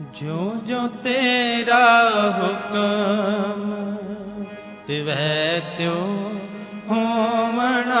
ਜਿਉ ਜਿਉ ਤੇਰਾ ਹੁਕਮ ਤਿਵੈ ਤਿਉ ਹੋਵਣਾ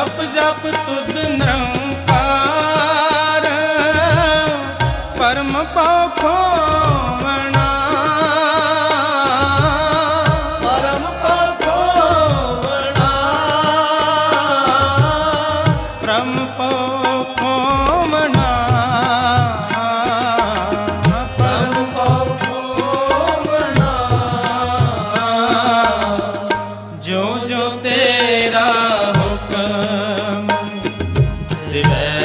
ਜਪ ਜਪ ਤੁਧ ਨਿਰੰਕਾਰ ਪਰਮ ਪਾਖੋ divine.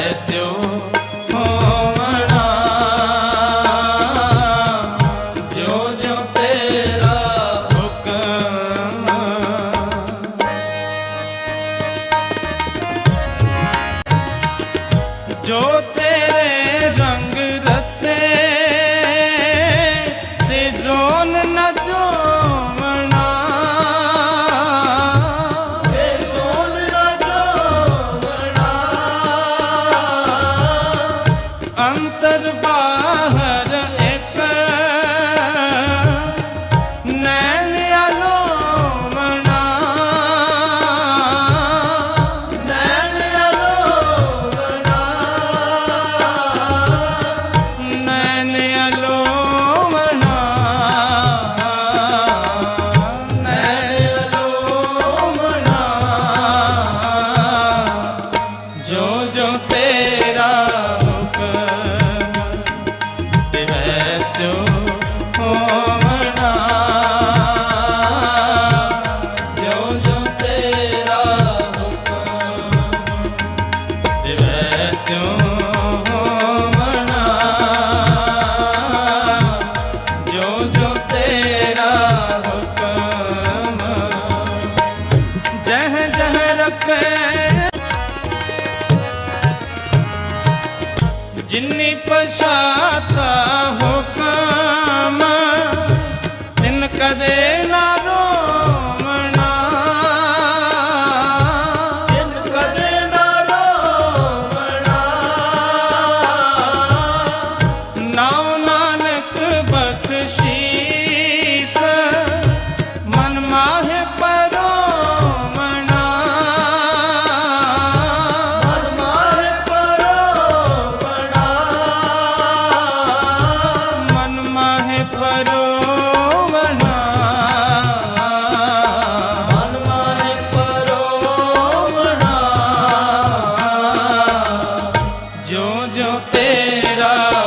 जिन्नी पछाता हो Ram